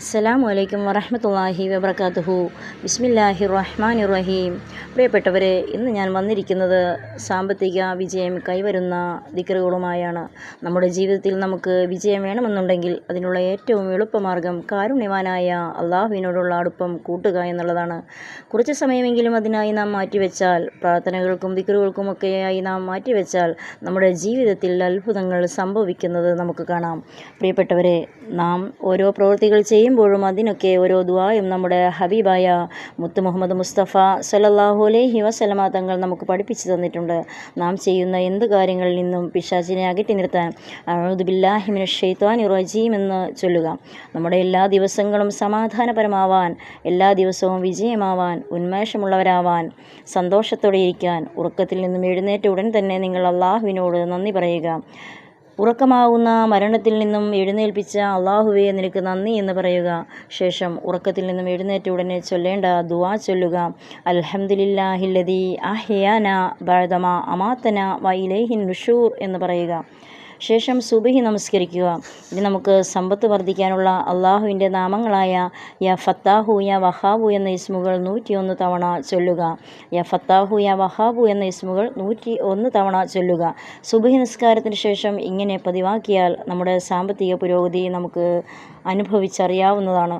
അസ്സലാമു വലൈക്കും വറഹ്മത്തുള്ളാഹി വബർക്കാത്തുഹു ബിസ്മില്ലാഹി റഹ്മാൻ റഹീം പ്രിയപ്പെട്ടവരെ ഇന്ന് ഞാൻ വന്നിരിക്കുന്നത് സാമ്പത്തിക വിജയം കൈവരുന്ന ദിക്കറുകളുമായാണ്. നമ്മുടെ ജീവിതത്തിൽ നമുക്ക് വിജയം വേണമെന്നുണ്ടെങ്കിൽ അതിനുള്ള ഏറ്റവും എളുപ്പമാർഗം കാരുണ്യവാനായ അള്ളാഹുവിനോടുള്ള അടുപ്പം കൂട്ടുക എന്നുള്ളതാണ്. കുറച്ച് സമയമെങ്കിലും അതിനായി നാം മാറ്റിവെച്ചാൽ പ്രാർത്ഥനകൾക്കും ദിക്കറുകൾക്കുമൊക്കെയായി നാം മാറ്റിവെച്ചാൽ നമ്മുടെ ജീവിതത്തിൽ അത്ഭുതങ്ങൾ സംഭവിക്കുന്നത് നമുക്ക് കാണാം. പ്രിയപ്പെട്ടവരെ നാം ഓരോ പ്രവൃത്തികൾ ചെയ്യുമ്പോഴും അതിനൊക്കെ ഓരോ ദുവായും നമ്മുടെ ഹബീബായ മുത്ത് മുഹമ്മദ് മുസ്തഫ സല്ലല്ലാഹു അലൈഹി വസല്ലമ തങ്ങൾ നമുക്ക് പഠിപ്പിച്ചു തന്നിട്ടുണ്ട്. നാം ചെയ്യുന്ന എന്ത് കാര്യങ്ങളിൽ നിന്നും പിശാചിനെ അകറ്റി നിർത്താൻ അഊദു ബില്ലാഹി മിനശ് റജീം എന്ന് ചൊല്ലുക. നമ്മുടെ എല്ലാ ദിവസങ്ങളും സമാധാനപരമാവാൻ എല്ലാ ദിവസവും വിജയമാവാൻ ഉന്മേഷമുള്ളവരാവാൻ സന്തോഷത്തോടെ ഇരിക്കാൻ ഉറക്കത്തിൽ നിന്നും എഴുന്നേറ്റ ഉടൻ തന്നെ നിങ്ങൾ അള്ളാഹുവിനോട് നന്ദി പറയുക. ഉറക്കമാവുന്ന മരണത്തിൽ നിന്നും എഴുന്നേൽപ്പിച്ച അള്ളാഹുവെ നിനക്ക് നന്ദി എന്ന് പറയുക. ശേഷം ഉറക്കത്തിൽ നിന്നും എഴുന്നേറ്റ ഉടനെ ചൊല്ലേണ്ട ദുവാ ചൊല്ലുക. അൽഹംദുലില്ലാഹില്ലദി അഹ്യാന ബഴതമ അമാത്തന വൈലേഹിൻ നുഷൂർ എന്ന് പറയുക. ശേഷം സുബഹി നമസ്കരിക്കുക. ഇനി നമുക്ക് സമ്പത്ത് വർദ്ധിക്കാനുള്ള അള്ളാഹുവിന്റെ നാമങ്ങളായ യ ഫത്താഹു യ വഹാബു എന്ന ഇസ്മുകൾ നൂറ്റിയൊന്ന് തവണ ചൊല്ലുക. യ ഫത്താഹു യ വഹാബു എന്ന ഇസ്മുകൾ നൂറ്റി ഒന്ന് തവണ ചൊല്ലുക. സുബഹി നിസ്കാരത്തിന് ശേഷം ഇങ്ങനെ പതിവാക്കിയാൽ നമ്മുടെ സാമ്പത്തിക പുരോഗതി നമുക്ക് അനുഭവിച്ചറിയാവുന്നതാണ്.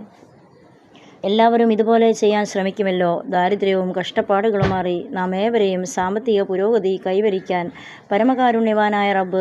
എല്ലാവരും ഇതുപോലെ ചെയ്യാൻ ശ്രമിക്കുമല്ലോ. ദാരിദ്ര്യവും കഷ്ടപ്പാടുകളും മാറി നാം ഏവരെയും സാമ്പത്തിക പുരോഗതി കൈവരിക്കാൻ പരമകാരുണ്യവാനായ റബ്ബ്